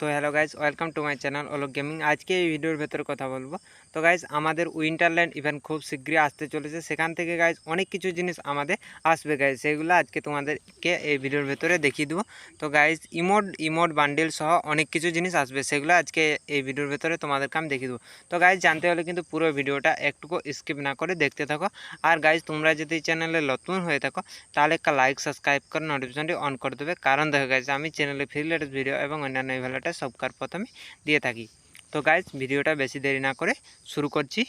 তো hello guys welcome to my channel ওলক gaming আজকে এই ভিডিওর ভেতরে কথা বলব। তো গাইজ আমাদের উইন্টারল্যান্ড ইভেন্ট খুব শীঘ্রই আসতে চলেছে। সেখান থেকে গাইজ অনেক কিছু জিনিস আমাদের আসবে গাইজ সেগুলো আজকে তোমাদেরকে এই ভিডিওর ভেতরে দেখিয়ে দেবো। তো গাইজ ইমোড ইমোড বান্ডেল সহ অনেক কিছু জিনিস আসবে। সেগুলো আজকে এই ভিডিওর ভেতরে তোমাদেরকে আমি দেখিয়ে দেবো। তো গাইজ জানতে হলে কিন্তু পুরো ভিডিওটা একটুকু স্কিপ না করে দেখতে থাকো। আর গাইজ তোমরা যদি চ্যানেলে নতুন হয়ে থাকো, তাহলে একটা লাইক সাবস্ক্রাইব করে নোটিফিকেশনটি অন করে দেবে। কারণ দেখো গাইজ আমি চ্যানেলে ফ্রি লেটেস্ট ভিডিও এবং অন্যান্য ইভেন্টটা সবকার প্রথমে দিয়ে থাকি। তো গাইজ ভিডিওটা বেশি দেরি না করে শুরু করছি।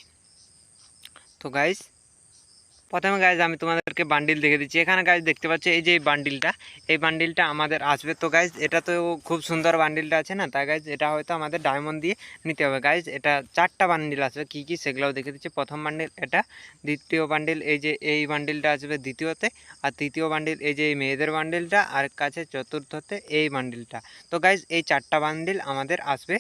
তো গাইজ প্রথমে গাইজ আমি তোমাদেরকে বান্ডিল দেখে দিচ্ছি। এখানে গাইজ দেখতে পাচ্ছ, এই যে বান্ডিলটা এই বান্ডিলটা আমাদের আসবে তো গাইজ এটা তো খুব সুন্দর বান্ডিলটা আছে না? তাই গাইজ এটা হয়তো আমাদের ডায়মন্ড দিয়ে নিতে হবে। গাইজ এটা চারটা বান্ডিল আসবে। কী কী সেগুলোও দেখে দিচ্ছি। প্রথম বান্ডিল এটা। দ্বিতীয় বান্ডিল এই যে এই বান্ডিলটা আসবে দ্বিতীয়তে। আর তৃতীয় বান্ডিল এই যে এই মেয়েদের বান্ডিলটা আর কাছে চতুর্থতে এই বান্ডিলটা তো গাইজ এই চারটা বান্ডিল আমাদের আসবে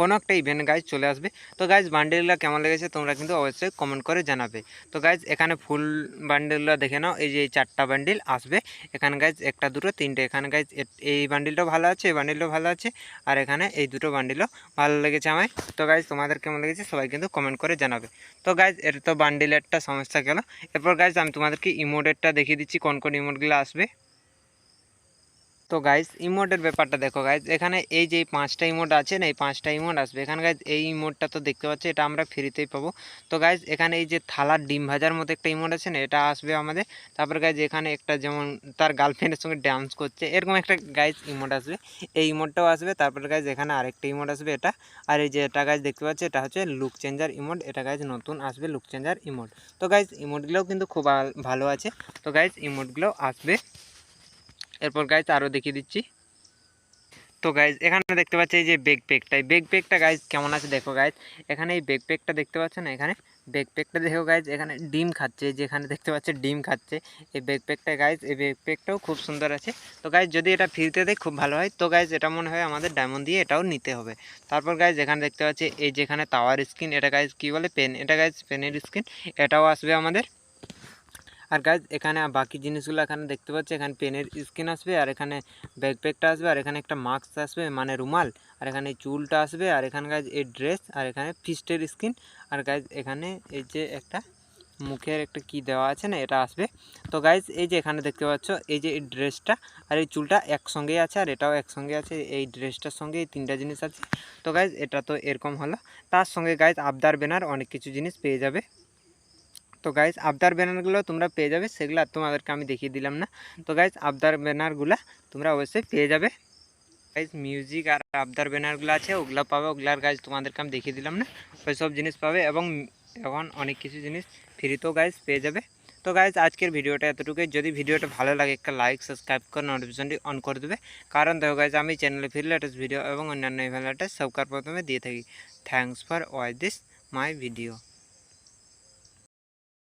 কোনো একটা ইভেন্ট গাইজ চলে আসবে। তো গাইজ বান্ডেলগুলো কেমন লেগেছে তোমরা কিন্তু অবশ্যই কমেন্ট করে জানাবে। তো গাইজ এখানে ফুল বান্ডেলগুলো দেখে নাও, এই যে চারটা বান্ডিল আসবে। এখানে গাইজ একটা, দুটো, তিনটে। এখানে গাইজ এই বান্ডিলটাও ভালো আছে, এই বান্ডিলটাও ভালো আছে। আর এখানে এই দুটো বান্ডিলও ভালো লেগেছে আমায়। তো গাইজ তোমাদের কেমন লেগেছে সবাই কিন্তু কমেন্ট করে জানাবে। তো গাইজ এটা তো বান্ডিলেরটা সমস্যা গেল। এরপর গাইজ আমি তোমাদেরকে ইমোডেরটা দেখিয়ে দিচ্ছি, কোন কোন ইমোডগুলো আসবে। তো গাইজ ইমোটের ব্যাপারটা দেখো গাইজ এখানে এই যে পাঁচটা ইমোট আছে না, এই পাঁচটা ইমোট আসবে। এখানে গাইজ এই ইমোটটা তো দেখতে পাচ্ছি, এটা আমরা ফ্রিতেই পাবো। তো গাইজ এখানে এই যে থালার ডিম ভাজার মতো একটা ইমোট আছে না, এটা আসবে আমাদের। তারপর গাইজ এখানে একটা যেমন তার গার্লফ্রেন্ডের সঙ্গে ডান্স করছে, এরকম একটা গাইজ ইমোট আসবে। এই ইমোটটাও আসবে, তারপর গাইজ এখানে আরেকটা ইমোট আসবে এটা। আর এই যে এটা গাইজ দেখতে পাচ্ছি, এটা হচ্ছে লুক চেঞ্জার ইমোট এটা গাইজ নতুন আসবে লুক চেঞ্জার ইমোট তো গাইজ ইমোটগুলোও কিন্তু খুব ভালো আছে। তো গাইজ ইমোটগুলো আসবে। এরপর গাইজ আরও দেখিয়ে দিচ্ছি। তো গাইজ এখানে দেখতে পাচ্ছি এই যে বেগ পেকটা এই বেগ পেকটা গাইজ কেমন আছে দেখো গাইজ এখানে এই বেগ পেকটা দেখতে পাচ্ছ না? এখানে বেগ পেকটা দেখো গাইজ এখানে ডিম খাচ্ছে, যেখানে দেখতে পাচ্ছে ডিম খাচ্ছে। এই বেগ পেকটা গাইজ এই বেগ পেকটাও খুব সুন্দর আছে। তো গাইজ যদি এটা ফ্রিতে দেয়, খুব ভালো হয়। তো গাইজ এটা মনে হয় আমাদের ডায়মন্ড দিয়ে এটাও নিতে হবে। তারপর গাইজ এখানে দেখতে পাচ্ছি এই যেখানে টাওয়ার স্ক্রিন এটা গাইজ কী বলে? পেন এটা গাইজ পেনের স্ক্রিন এটাও আসবে আমাদের আর গাইজ এখানে বাকি জিনিসগুলো এখানে দেখতে পাচ্ছি, এখানে পেনের স্কিন আসবে, আর এখানে ব্যাকপ্যাকটা আসবে, আর এখানে একটা মাস্ক আসবে মানে রুমাল, আর এখানে চুলটা আসবে, আর এখানে গাইজ এই ড্রেস আর এখানে ফিস্টের স্কিন আর গাইজ এখানে এই যে একটা মুখের একটা কি দেওয়া আছে না, এটা আসবে। তো গাইজ এই যে এখানে দেখতে পাচ্ছ, এই যে এই ড্রেসটা আর এই চুলটা একসঙ্গেই আছে, আর এটাও একসঙ্গে আছে, এই ড্রেসটার সঙ্গে এই তিনটা জিনিস আছে। তো গাইজ এটা তো এরকম হলো। তার সঙ্গে গাইজ আবদার বেনার, অনেক কিছু জিনিস পেয়ে যাবে। তো গাইজ আবদার ব্যানারগুলো তোমরা পেয়ে যাবে, সেগুলো তোমাদেরকে আমি দেখিয়ে দিলাম না। তো গাইজ আবদার ব্যানারগুলো তোমরা অবশ্যই পেয়ে যাবে। গাইজ মিউজিক আর আবদার ব্যানারগুলো আছে, ওগুলো পাবে ওগুলার গাইজ তোমাদেরকে আমি দেখিয়ে দিলাম না। ওই সব জিনিস পাবে এবং এখন অনেক কিছু জিনিস ফ্রিতেও গাইজ পেয়ে যাবে। তো গাইজ আজকের ভিডিওটা এতটুকুই। যদি ভিডিওটা ভালো লাগে, একটা লাইক সাবস্ক্রাইব করে নোটিফিকেশনটি অন করে দেবে। কারণ দেখো গাইজ আমি চ্যানেলে ফ্রি লেটেস্ট ভিডিও এবং অন্যান্য ইভেন্ট লেটেস্ট সবকার প্রথমে দিয়ে থাকি। Thanks for watch this my video